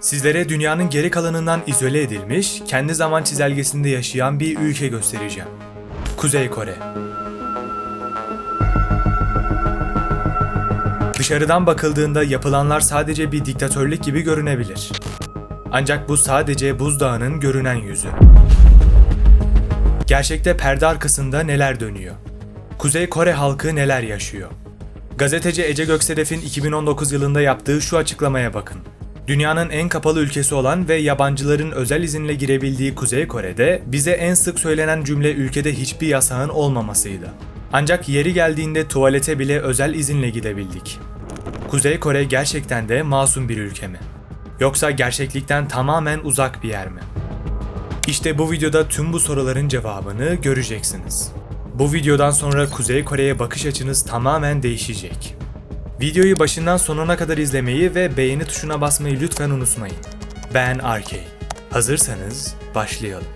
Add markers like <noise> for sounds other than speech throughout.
Sizlere dünyanın geri kalanından izole edilmiş, kendi zaman çizelgesinde yaşayan bir ülke göstereceğim. Kuzey Kore. Dışarıdan bakıldığında yapılanlar sadece bir diktatörlük gibi görünebilir. Ancak bu sadece buzdağının görünen yüzü. Gerçekte perde arkasında neler dönüyor? Kuzey Kore halkı neler yaşıyor? Gazeteci Ece Göksedef'in 2019 yılında yaptığı şu açıklamaya bakın. Dünyanın en kapalı ülkesi olan ve yabancıların özel izinle girebildiği Kuzey Kore'de bize en sık söylenen cümle ülkede hiçbir yasağın olmamasıydı. Ancak yeri geldiğinde tuvalete bile özel izinle gidebildik. Kuzey Kore gerçekten de masum bir ülke mi? Yoksa gerçeklikten tamamen uzak bir yer mi? İşte bu videoda tüm bu soruların cevabını göreceksiniz. Bu videodan sonra Kuzey Kore'ye bakış açınız tamamen değişecek. Videoyu başından sonuna kadar izlemeyi ve beğeni tuşuna basmayı lütfen unutmayın. Ben RK. Hazırsanız başlayalım.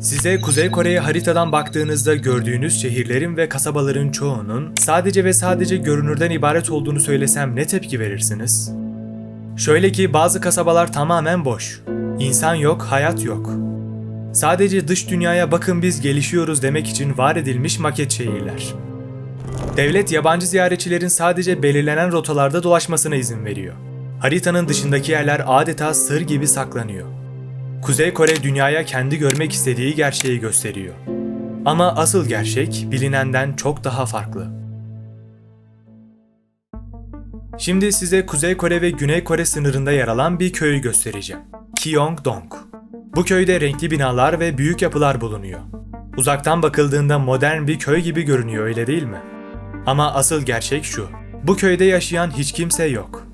Size Kuzey Kore'ye haritadan baktığınızda gördüğünüz şehirlerin ve kasabaların çoğunun sadece ve sadece görünürden ibaret olduğunu söylesem ne tepki verirsiniz? Şöyle ki bazı kasabalar tamamen boş. İnsan yok, hayat yok. Sadece dış dünyaya bakın biz gelişiyoruz demek için var edilmiş maket şehirler. Devlet yabancı ziyaretçilerin sadece belirlenen rotalarda dolaşmasına izin veriyor. Haritanın dışındaki yerler adeta sır gibi saklanıyor. Kuzey Kore dünyaya kendi görmek istediği gerçeği gösteriyor. Ama asıl gerçek bilinenden çok daha farklı. Şimdi size Kuzey Kore ve Güney Kore sınırında yer alan bir köyü göstereceğim. Kyongdong. Bu köyde renkli binalar ve büyük yapılar bulunuyor. Uzaktan bakıldığında modern bir köy gibi görünüyor öyle değil mi? Ama asıl gerçek şu. Bu köyde yaşayan hiç kimse yok.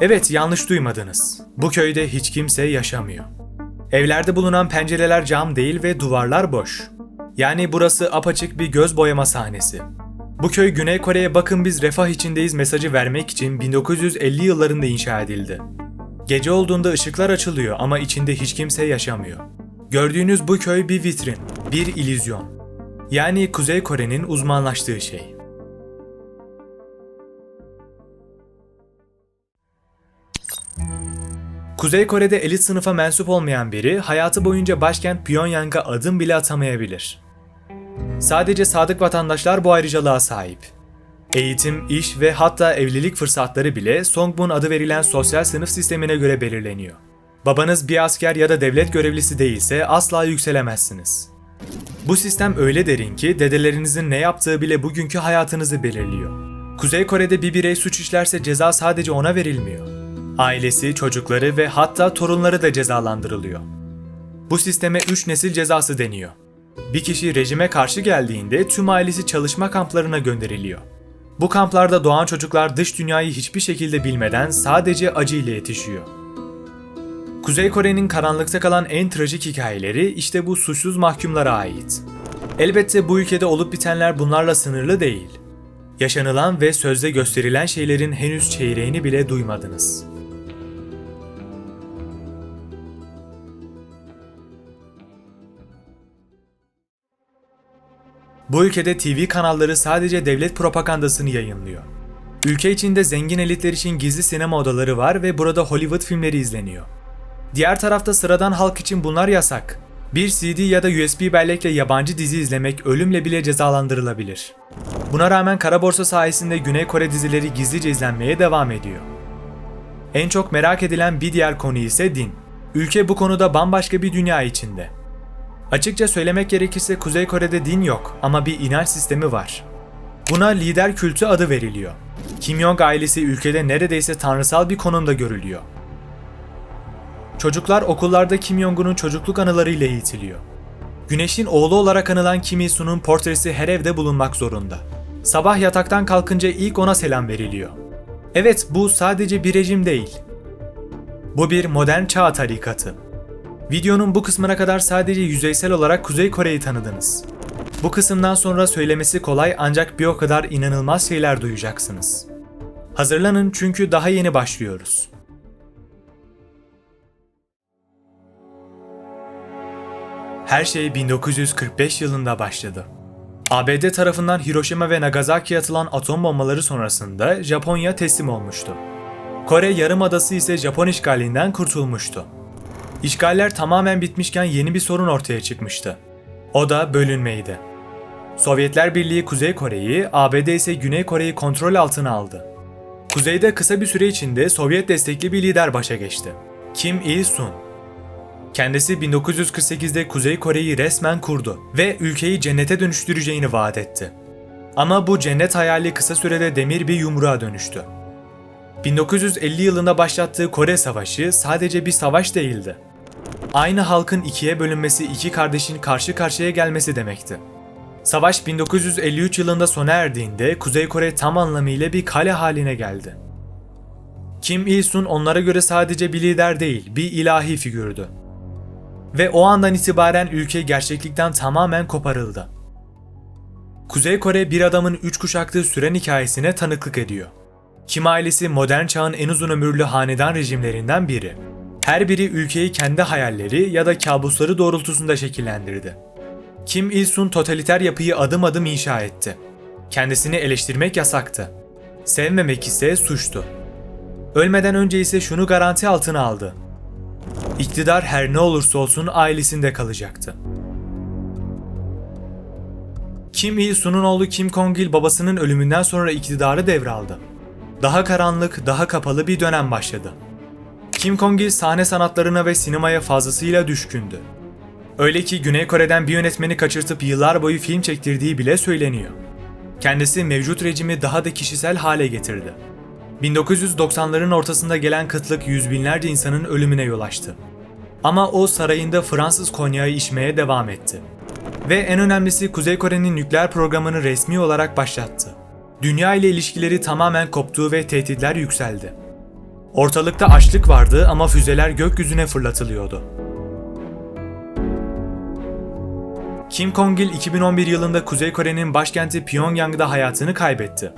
Evet yanlış duymadınız. Bu köyde hiç kimse yaşamıyor. Evlerde bulunan pencereler cam değil ve duvarlar boş. Yani burası apaçık bir göz boyama sahnesi. Bu köy Güney Kore'ye bakın biz refah içindeyiz mesajı vermek için 1950 yıllarında inşa edildi. Gece olduğunda ışıklar açılıyor ama içinde hiç kimse yaşamıyor. Gördüğünüz bu köy bir vitrin, bir illüzyon. Yani Kuzey Kore'nin uzmanlaştığı şey. Kuzey Kore'de elit sınıfa mensup olmayan biri hayatı boyunca başkent Pyongyang'a adım bile atamayabilir. Sadece sadık vatandaşlar bu ayrıcalığa sahip. Eğitim, iş ve hatta evlilik fırsatları bile Songbun adı verilen sosyal sınıf sistemine göre belirleniyor. Babanız bir asker ya da devlet görevlisi değilse asla yükselemezsiniz. Bu sistem öyle derin ki dedelerinizin ne yaptığı bile bugünkü hayatınızı belirliyor. Kuzey Kore'de bir birey suç işlerse ceza sadece ona verilmiyor. Ailesi, çocukları ve hatta torunları da cezalandırılıyor. Bu sisteme 3 nesil cezası deniyor. Bir kişi rejime karşı geldiğinde tüm ailesi çalışma kamplarına gönderiliyor. Bu kamplarda doğan çocuklar dış dünyayı hiçbir şekilde bilmeden sadece acı ile yetişiyor. Kuzey Kore'nin karanlıkta kalan en trajik hikayeleri işte bu suçsuz mahkumlara ait. Elbette bu ülkede olup bitenler bunlarla sınırlı değil. Yaşanılan ve sözde gösterilen şeylerin henüz çeyreğini bile duymadınız. Bu ülkede TV kanalları sadece devlet propagandasını yayınlıyor. Ülke içinde zengin elitler için gizli sinema odaları var ve burada Hollywood filmleri izleniyor. Diğer tarafta sıradan halk için bunlar yasak. Bir CD ya da USB bellekle yabancı dizi izlemek ölümle bile cezalandırılabilir. Buna rağmen kara borsa sayesinde Güney Kore dizileri gizlice izlenmeye devam ediyor. En çok merak edilen bir diğer konu ise din. Ülke bu konuda bambaşka bir dünya içinde. Açıkça söylemek gerekirse Kuzey Kore'de din yok ama bir inanç sistemi var. Buna lider kültü adı veriliyor. Kim Jong ailesi ülkede neredeyse tanrısal bir konumda görülüyor. Çocuklar okullarda Kim Jong-un'un çocukluk anılarıyla eğitiliyor. Güneşin oğlu olarak anılan Kim Il-sun'un portresi her evde bulunmak zorunda. Sabah yataktan kalkınca ilk ona selam veriliyor. Evet bu sadece bir rejim değil. Bu bir modern çağ tarikatı. Videonun bu kısmına kadar sadece yüzeysel olarak Kuzey Kore'yi tanıdınız. Bu kısımdan sonra söylemesi kolay ancak bir o kadar inanılmaz şeyler duyacaksınız. Hazırlanın çünkü daha yeni başlıyoruz. Her şey 1945 yılında başladı. ABD tarafından Hiroşima ve Nagasaki'ye atılan atom bombaları sonrasında Japonya teslim olmuştu. Kore Yarımadası ise Japon işgalinden kurtulmuştu. İşgaller tamamen bitmişken yeni bir sorun ortaya çıkmıştı. O da bölünmeydi. Sovyetler Birliği Kuzey Kore'yi, ABD ise Güney Kore'yi kontrol altına aldı. Kuzeyde kısa bir süre içinde Sovyet destekli bir lider başa geçti. Kim Il-sung. Kendisi 1948'de Kuzey Kore'yi resmen kurdu ve ülkeyi cennete dönüştüreceğini vaat etti. Ama bu cennet hayali kısa sürede demir bir yumruğa dönüştü. 1950 yılında başlattığı Kore Savaşı sadece bir savaş değildi. Aynı halkın ikiye bölünmesi iki kardeşin karşı karşıya gelmesi demekti. Savaş 1953 yılında sona erdiğinde Kuzey Kore tam anlamıyla bir kale haline geldi. Kim Il-sung onlara göre sadece bir lider değil, bir ilahi figürdü. Ve o andan itibaren ülke gerçeklikten tamamen koparıldı. Kuzey Kore bir adamın üç kuşaklığı süren hikayesine tanıklık ediyor. Kim ailesi modern çağın en uzun ömürlü hanedan rejimlerinden biri. Her biri ülkeyi kendi hayalleri ya da kabusları doğrultusunda şekillendirdi. Kim Il-sung totaliter yapıyı adım adım inşa etti. Kendisini eleştirmek yasaktı. Sevmemek ise suçtu. Ölmeden önce ise şunu garanti altına aldı. İktidar her ne olursa olsun ailesinde kalacaktı. Kim Il-sung'un oğlu Kim Kong-il babasının ölümünden sonra iktidarı devraldı. Daha karanlık, daha kapalı bir dönem başladı. Kim Kong-il sahne sanatlarına ve sinemaya fazlasıyla düşkündü. Öyle ki Güney Kore'den bir yönetmeni kaçırtıp yıllar boyu film çektirdiği bile söyleniyor. Kendisi mevcut rejimi daha da kişisel hale getirdi. 1990'ların ortasında gelen kıtlık yüz binlerce insanın ölümüne yol açtı. Ama o sarayında Fransız konyağı içmeye devam etti. Ve en önemlisi Kuzey Kore'nin nükleer programını resmi olarak başlattı. Dünya ile ilişkileri tamamen koptu ve tehditler yükseldi. Ortalıkta açlık vardı ama füzeler gökyüzüne fırlatılıyordu. Kim Kong-il 2011 yılında Kuzey Kore'nin başkenti Pyongyang'da hayatını kaybetti.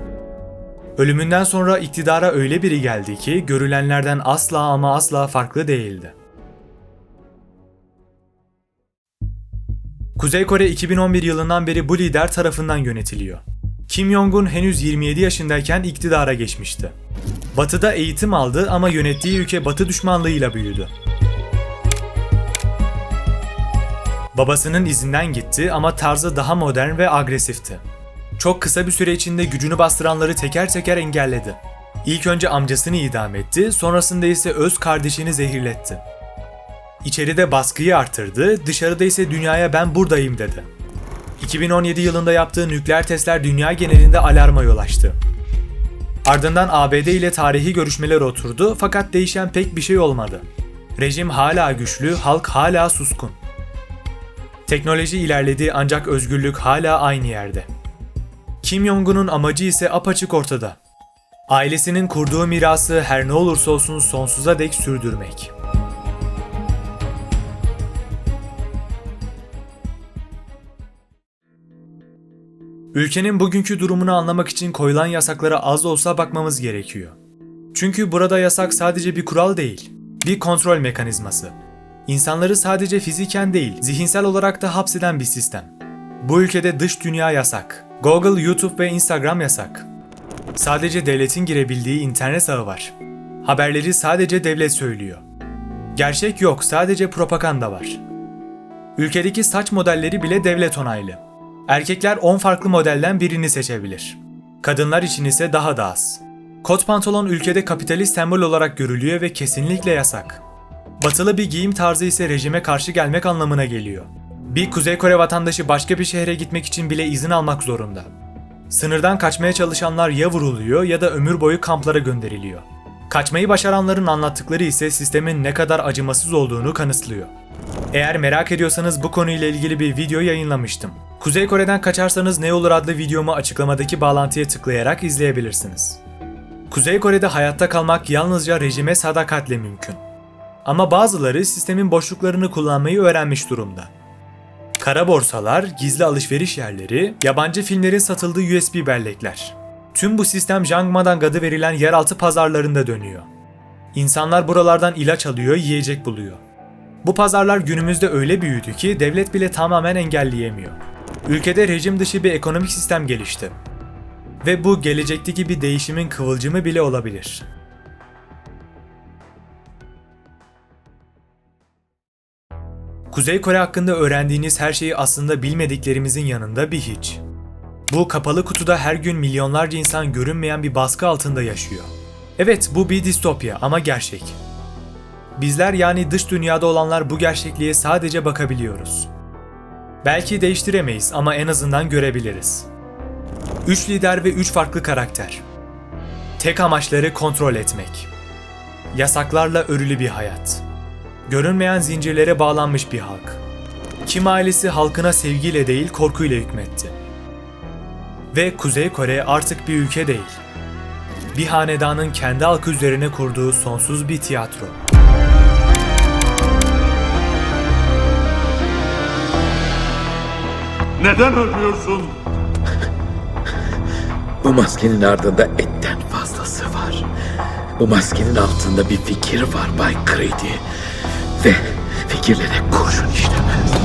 Ölümünden sonra iktidara öyle biri geldi ki görülenlerden asla ama asla farklı değildi. Kuzey Kore 2011 yılından beri bu lider tarafından yönetiliyor. Kim Jong-un henüz 27 yaşındayken iktidara geçmişti. Batı'da eğitim aldı ama yönettiği ülke Batı düşmanlığıyla büyüdü. Babasının izinden gitti ama tarzı daha modern ve agresifti. Çok kısa bir süre içinde gücünü bastıranları teker teker engelledi. İlk önce amcasını idam etti, sonrasında ise öz kardeşini zehirletti. İçeride baskıyı artırdı, dışarıda ise dünyaya ben buradayım dedi. 2017 yılında yaptığı nükleer testler dünya genelinde alarma yol açtı. Ardından ABD ile tarihi görüşmeler oturdu fakat değişen pek bir şey olmadı. Rejim hala güçlü, halk hala suskun. Teknoloji ilerledi ancak özgürlük hala aynı yerde. Kim Jong-un'un amacı ise apaçık ortada. Ailesinin kurduğu mirası her ne olursa olsun sonsuza dek sürdürmek. Ülkenin bugünkü durumunu anlamak için koyulan yasaklara az olsa bakmamız gerekiyor. Çünkü burada yasak sadece bir kural değil, bir kontrol mekanizması. İnsanları sadece fiziken değil, zihinsel olarak da hapseden bir sistem. Bu ülkede dış dünya yasak. Google, YouTube ve Instagram yasak. Sadece devletin girebildiği internet ağı var. Haberleri sadece devlet söylüyor. Gerçek yok, sadece propaganda var. Ülkedeki saç modelleri bile devlet onaylı. Erkekler 10 farklı modelden birini seçebilir. Kadınlar için ise daha da az. Kot pantolon ülkede kapitalist sembol olarak görülüyor ve kesinlikle yasak. Batılı bir giyim tarzı ise rejime karşı gelmek anlamına geliyor. Bir Kuzey Kore vatandaşı başka bir şehre gitmek için bile izin almak zorunda. Sınırdan kaçmaya çalışanlar ya vuruluyor ya da ömür boyu kamplara gönderiliyor. Kaçmayı başaranların anlattıkları ise sistemin ne kadar acımasız olduğunu kanıtlıyor. Eğer merak ediyorsanız bu konuyla ilgili bir video yayınlamıştım. Kuzey Kore'den kaçarsanız ne olur adlı videomu açıklamadaki bağlantıya tıklayarak izleyebilirsiniz. Kuzey Kore'de hayatta kalmak yalnızca rejime sadakatle mümkün. Ama bazıları sistemin boşluklarını kullanmayı öğrenmiş durumda. Kara borsalar, gizli alışveriş yerleri, yabancı filmlerin satıldığı USB bellekler. Tüm bu sistem Jangmadang adı verilen yeraltı pazarlarında dönüyor. İnsanlar buralardan ilaç alıyor, yiyecek buluyor. Bu pazarlar günümüzde öyle büyüdü ki devlet bile tamamen engelleyemiyor. Ülkede rejim dışı bir ekonomik sistem gelişti. Ve bu gelecekteki bir değişimin kıvılcımı bile olabilir. Kuzey Kore hakkında öğrendiğiniz her şeyi aslında bilmediklerimizin yanında bir hiç. Bu kapalı kutuda her gün milyonlarca insan görünmeyen bir baskı altında yaşıyor. Evet bu bir distopya ama gerçek. Bizler yani dış dünyada olanlar bu gerçekliğe sadece bakabiliyoruz. Belki değiştiremeyiz ama en azından görebiliriz. Üç lider ve üç farklı karakter. Tek amaçları kontrol etmek. Yasaklarla örülü bir hayat. Görünmeyen zincirlere bağlanmış bir halk. Kim ailesi halkına sevgiyle değil korkuyla hükmetti. Ve Kuzey Kore artık bir ülke değil. Bir hanedanın kendi halkı üzerine kurduğu sonsuz bir tiyatro. Neden ölmüyorsun? <laughs> Bu maskenin ardında etten fazlası var. Bu maskenin altında bir fikir var Bay Creedy. Ve fikirlere kurşun işlemez.